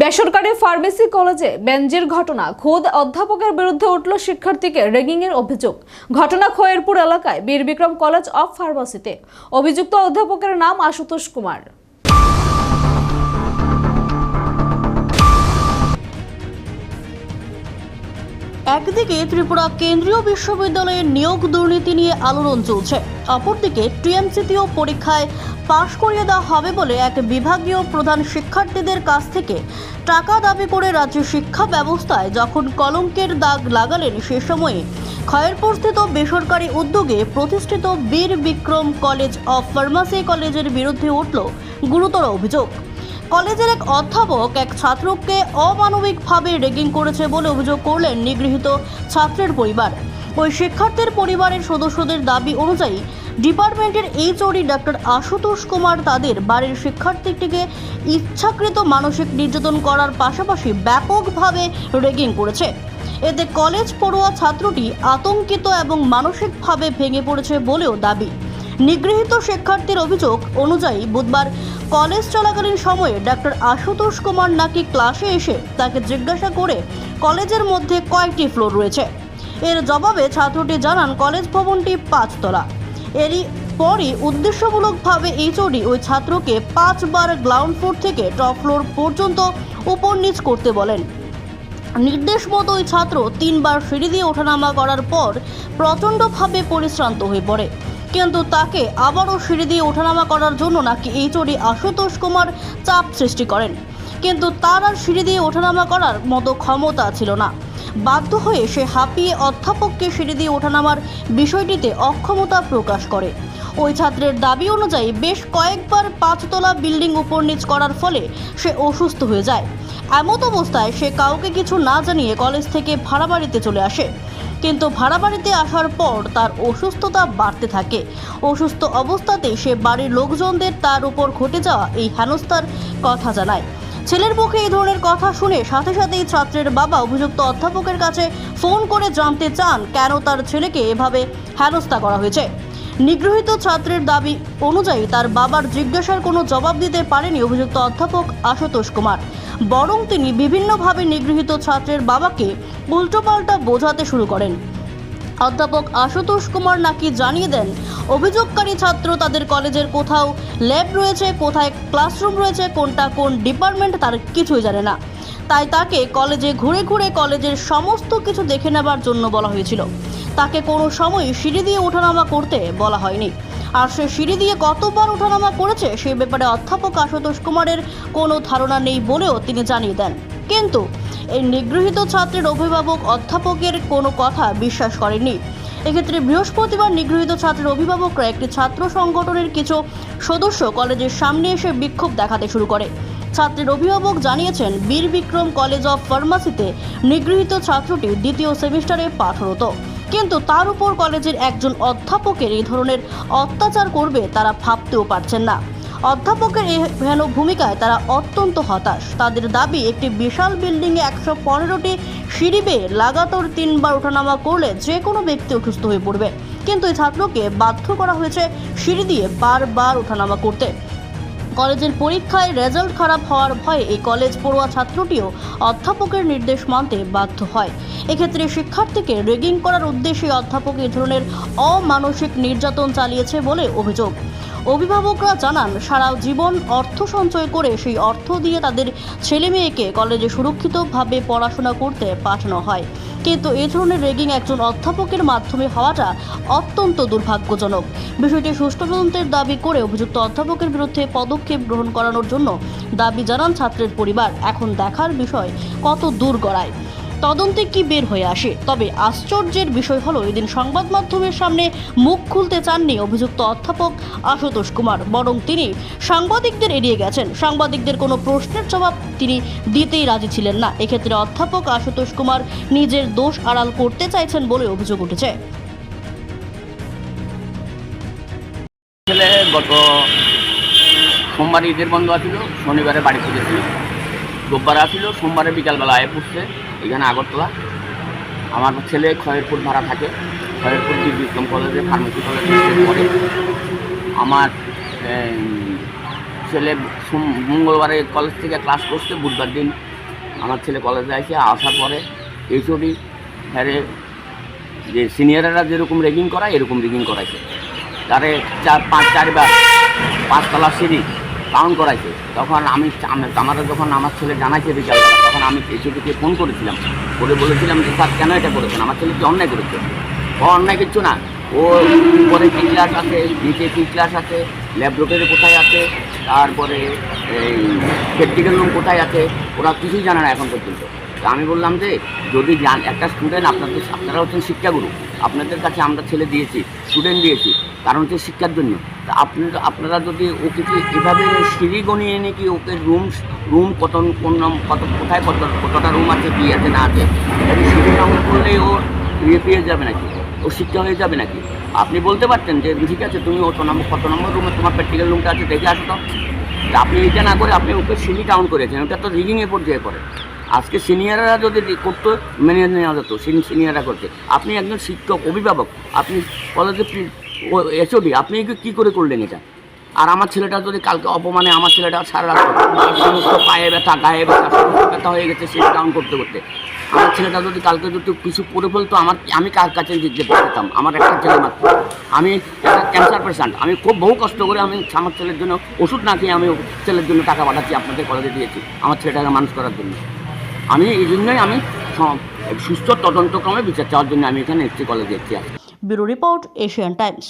বেসরকারি ফার্মেসি কলেজে বেঞ্জের ঘটনা। খোদ অধ্যাপকের বিরুদ্ধে উঠল শিক্ষার্থীকে রেগিংয়ের অভিযোগ। ঘটনা খয়েরপুর এলাকায় বীর বিক্রম কলেজ অফ ফার্মাসিতে। অভিযুক্ত অধ্যাপকের নাম আশুতোষ কুমার। একদিকে ত্রিপুরা কেন্দ্রীয় বিশ্ববিদ্যালয়ের নিয়োগ দুর্নীতি নিয়ে আলোড়ন চলছে। অপরদিকে টিএমসিতেও পরীক্ষায় পাশ করিয়ে দেওয়া হবে বলে এক বিভাগীয় প্রধান শিক্ষার্থীদের কাছ থেকে টাকা দাবি করে রাজ্য শিক্ষা ব্যবস্থায় যখন কলঙ্কের দাগ লাগালেন সে সময়ে খয়েরপুরস্থিত বেসরকারি উদ্যোগে প্রতিষ্ঠিত বীর বিক্রম কলেজ অফ ফার্মাসি কলেজের বিরুদ্ধে উঠল গুরুতর অভিযোগ। কলেজের এক অধ্যাপক এক ছাত্রকে অমানবিকভাবে রেগিং করেছে বলে অভিযোগ করলেন নিগৃহীত ছাত্রের পরিবার। ওই শিক্ষার্থীর পরিবারের সদস্যদের দাবি অনুযায়ী ডিপার্টমেন্টের এইচওডি ডক্টর আশুতোষ কুমার তাদের বাড়ির শিক্ষার্থীটিকে ইচ্ছাকৃত মানসিক নির্যাতন করার পাশাপাশি ব্যাপকভাবে রেগিং করেছে। এতে কলেজ পড়ুয়া ছাত্রটি আতঙ্কিত এবং মানসিকভাবে ভেঙে পড়েছে বলেও দাবি। নিগৃহীত শিক্ষার্থীর অভিযোগ অনুযায়ী বুধবার কলেজ চলাকালীন সময়ে ডক্টর আশুতোষ কুমার নাকি ক্লাসে এসে তাকে জিজ্ঞাসা করে কলেজের মধ্যে কয়েকটি ফ্লোর রয়েছে? এর জবাবে ছাত্রটি জানান, কলেজ ভবনটি পাঁচতলা। এরই পরই উদ্দেশ্যমূলকভাবে এইচওডি ওই ছাত্রকে পাঁচবার গ্রাউন্ড ফ্লোর থেকে টপ ফ্লোর পর্যন্ত উপর নিচ করতে বলেন। নির্দেশ মতো ওই ছাত্র তিনবার সিঁড়ি দিয়ে ওঠানামা করার পর প্রচণ্ডভাবে পরিশ্রান্ত হয়ে পড়ে। কিন্তু তাকে আবারও সিঁড়ি দিয়ে ওঠানামা করার জন্য নাকি এইচওডি আশুতোষ কুমার চাপ সৃষ্টি করেন। কিন্তু তার আর সিঁড়ি দিয়ে ওঠানামা করার মতো ক্ষমতা ছিল না। বাধ্য হয়ে সে হাঁপিয়ে অধ্যাপককে সিঁড়ি দিয়ে ওঠানামার বিষয়টিতে অক্ষমতা প্রকাশ করে। ওই ছাত্রের দাবি অনুযায়ী বেশ কয়েকবার পাঁচতলা বিল্ডিং উপর নিচ করার ফলে সে অসুস্থ হয়ে যায়। এমত অবস্থায় সে কাউকে কিছু না জানিয়ে কলেজ থেকে ভাড়া বাড়িতে চলে আসে। কিন্তু ভাড়া বাড়িতে আসার পর তার অসুস্থতা বাড়তে থাকে। অসুস্থ অবস্থাতেই সে বাড়ির লোকজনদের তার উপর ঘটে যাওয়া এই হেনস্থার কথা জানায়। ছেলের মুখে এই ধরনের কথা শুনে সাথে সাথেই ছাত্রের বাবা অভিযুক্ত অধ্যাপকের কাছে ফোন করে জানতে চান কেন তার ছেলেকে এভাবে হেনস্থা করা হয়েছে। নিগৃহীত ছাত্রের দাবি অনুযায়ী তার বাবার জিজ্ঞাসার কোনো জবাব দিতে পারেনি অভিযুক্ত অধ্যাপক আশুতোষ কুমার। বরং তিনি বিভিন্নভাবে নিগৃহীত ছাত্রের বাবাকে উল্টোপাল্টা বোঝাতে শুরু করেন। অধ্যাপক আশুতোষ কুমার নাকি জানিয়ে দেন, অভিযোগকারী ছাত্র তাদের কলেজের কোথাও ল্যাব রয়েছে, কোথায় ক্লাসরুম রয়েছে, কোনটা কোন ডিপার্টমেন্ট তার কিছুই জানে না। তাই তাকে কলেজে ঘুরে ঘুরে কলেজের সমস্ত কিছু দেখে নেবার জন্য বলা হয়েছিল। তাকে কোনো সময় সিঁড়ি দিয়ে ওঠানামা করতে বলা হয়নি। আর সে সিঁড়ি দিয়ে কতবার ওঠানামা করেছে, সে ব্যাপারে অধ্যাপক আশুতোষ কুমারের কোনো ধারণা নেই বলেও তিনি জানিয়ে দেন। কিন্তু এই নিগৃহীত ছাত্রের অভিভাবক অধ্যাপকের কোনো কথা বিশ্বাস করেননি। এক্ষেত্রে বৃহস্পতিবার নিগৃহীত ছাত্রের অভিভাবকরা একটি ছাত্র সংগঠনের কিছু সদস্য কলেজের সামনে এসে বিক্ষোভ দেখাতে শুরু করে। ছাত্রের অভিভাবক জানিয়েছেন, বীর বিক্রম কলেজ অফ ফার্মাসিতে নিগৃহীত ছাত্রটি দ্বিতীয় সেমিস্টারে পাঠরত কিন্তু তার উপর কলেজের একজন অধ্যাপকের এই ধরনের অত্যাচার করবে তারা ভাবতেও পারছেন না। অধ্যাপকের এই হেন ভূমিকায় তারা অত্যন্ত হতাশ। তাদের দাবি, একটি বিশাল বিল্ডিংয়ে একশো পনেরোটি সিঁড়ি বেয়ে লাগাতার তিনবার ওঠানামা করলে যে কোনো ব্যক্তি অসুস্থ হয়ে পড়বে। কিন্তু এই ছাত্রকে বাধ্য করা হয়েছে সিঁড়ি দিয়ে বারবার ওঠানামা করতে। কলেজের পরীক্ষায় রেজাল্ট খারাপ হওয়ার ভয়ে এই কলেজ পড়ুয়া ছাত্রটিও অধ্যাপকের নির্দেশ মানতে বাধ্য হয়। এক্ষেত্রে শিক্ষার্থীকে রেগিং করার উদ্দেশ্যে অধ্যাপক এ ধরনের অমানসিক নির্যাতন চালিয়েছে বলে অভিযোগ। অভিভাবকরা জানান, সারা জীবন অর্থ সঞ্চয় করে সেই অর্থ দিয়ে তাদের ছেলে মেয়েকে কলেজে সুরক্ষিতভাবে পড়াশোনা করতে পাঠানো হয়। কিন্তু এ ধরনের রেগিং একজন অধ্যাপকের মাধ্যমে হওয়াটা অত্যন্ত দুর্ভাগ্যজনক। বিষয়টি সুষ্ঠু তদন্তের দাবি করে অভিযুক্ত অধ্যাপকের বিরুদ্ধে পদক্ষেপ গ্রহণ করানোর জন্য দাবি জানান ছাত্রের পরিবার। এখন দেখার বিষয়, কত দূর গড়ায়। তদন্তে কি বের হয়ে আসে? তবে আশ্চর্যের বিষয় হলো, এদিন সংবাদ মাধ্যমের সামনে মুখ খুলতে চাননি অভিযুক্ত অধ্যাপক আশুতোষ কুমার, বরং তিনি সাংবাদিকদের এড়িয়ে গেছেন। সাংবাদিকদের কোনো প্রশ্নের জবাব তিনি দিতেই রাজি ছিলেন না। এক্ষেত্রে অধ্যাপক আশুতোষ কুমার নিজের দোষ আড়াল করতে চাইছেন বলে অভিযোগ উঠেছে। গত সোমবার ঈদের বন্ধ আছিল, শনিবারে বাড়ি ফিরেছিল। রোববার আসছিল সোমবারে বিকালবেলা আয় পড়ছে এখানে আগরতলা। আমার ছেলে খয়েরপুর ভাড়া থাকে। খয়েরপুর বিক্রম কলেজে ফার্মেসি কলেজে পড়ে। আমার ছেলে মঙ্গলবারে কলেজ থেকে ক্লাস করছে, বুধবার দিন আমার ছেলে কলেজে আসে, আসার পরে এইচওডি হ্যারে যে সিনিয়ররা যেরকম রেগিং করায়, এরকম রেগিং করাইছে। তারে চার, পাঁচ, চারবার পাঁচতলা সিঁড়ি কাউন্ট করাইছে, তখন আমি আমার যখন আমার ছেলে জানাইছে বিকালবেলা, তখন আমি এসিপিকে ফোন করেছিলাম। করে বলেছিলাম যে, স্যার, কেন এটা করেছেন? আমার ছেলে কি অন্যায় করেছে? ও অন্যায় কিচ্ছু না। ও উপরে কি ক্লাস আছে? নিচে কি ক্লাস আছে? ল্যাবরেটরি কোথায় আছে? তারপরে এই প্র্যাকটিক্যাল রুম কোথায় আছে? ওরা কিছুই জানে না এখন পর্যন্ত। আমি বললাম যে, যদি একটা স্টুডেন্ট আপনাদের, আপনারা হচ্ছেন শিক্ষাগুরু। আপনাদের কাছে আমরা ছেলে দিয়েছি স্টুডেন্ট দিয়েছি, কারণ হচ্ছে শিক্ষার জন্য। তা আপনি, আপনারা যদি ওকে কি এভাবে সিঁড়ি গনিয়ে এনে কি ওকে রুম রুম কত, কোন নাম, কত, কোথায় কত, কতটা রুম আছে, কি আছে, না আছে সিঁড়ি কাউন্ট করলেই ও ইয়ে পেয়ে যাবে নাকি? ও শিক্ষা হয়ে যাবে নাকি? আপনি বলতে পারতেন যে, ঠিক আছে, তুমি অত নম্বর, কত নম্বর রুমে তোমার প্র্যাকটিক্যাল রুমটা আছে, দেখে আসো আপনি এটা না করে আপনি ওকে সিঁড়ি কাউন্ট করেছেন, ওটা তো রিগিংয়ে পর্যায়ে করে আজকে সিনিয়ররা যদি করতো, মেনে নেওয়া যেত সিনিয়ররা করছে। আপনি একজন শিক্ষক, অভিভাবক, আপনি কলেজে এসওডি আপনি কি- করে করলেন এটা? আর আমার ছেলেটা যদি কালকে অপমানে আমার ছেলেটা সারা রাত সমস্ত পায়ে ব্যথা, গায়ে ব্যথা, সমস্ত ব্যথা হয়ে গেছে সিট ডাউন করতে করতে। আমার ছেলেটা যদি কালকে যদি কিছু করে ফেলতো, আমার আমি কার কাছে যেতে পারতাম আমার একটা ছেলে মাত্র। আমি একটা ক্যান্সার পেশেন্ট আমি খুব বহু কষ্ট করে আমি আমার ছেলের জন্য ওষুধ না খেয়ে আমি ছেলের জন্য টাকা পাঠাচ্ছি, আপনাদের কলেজে দিয়েছি, আমার ছেলেটাকে মানুষ করার জন্য। আমি এই জন্যই আমি সুস্থ তদন্তক্রমে বিচার চাওয়ার জন্য আমি এখানে এসছি কলেজে এসছি ব্যুরো রিপোর্ট এশিয়ান টাইমস।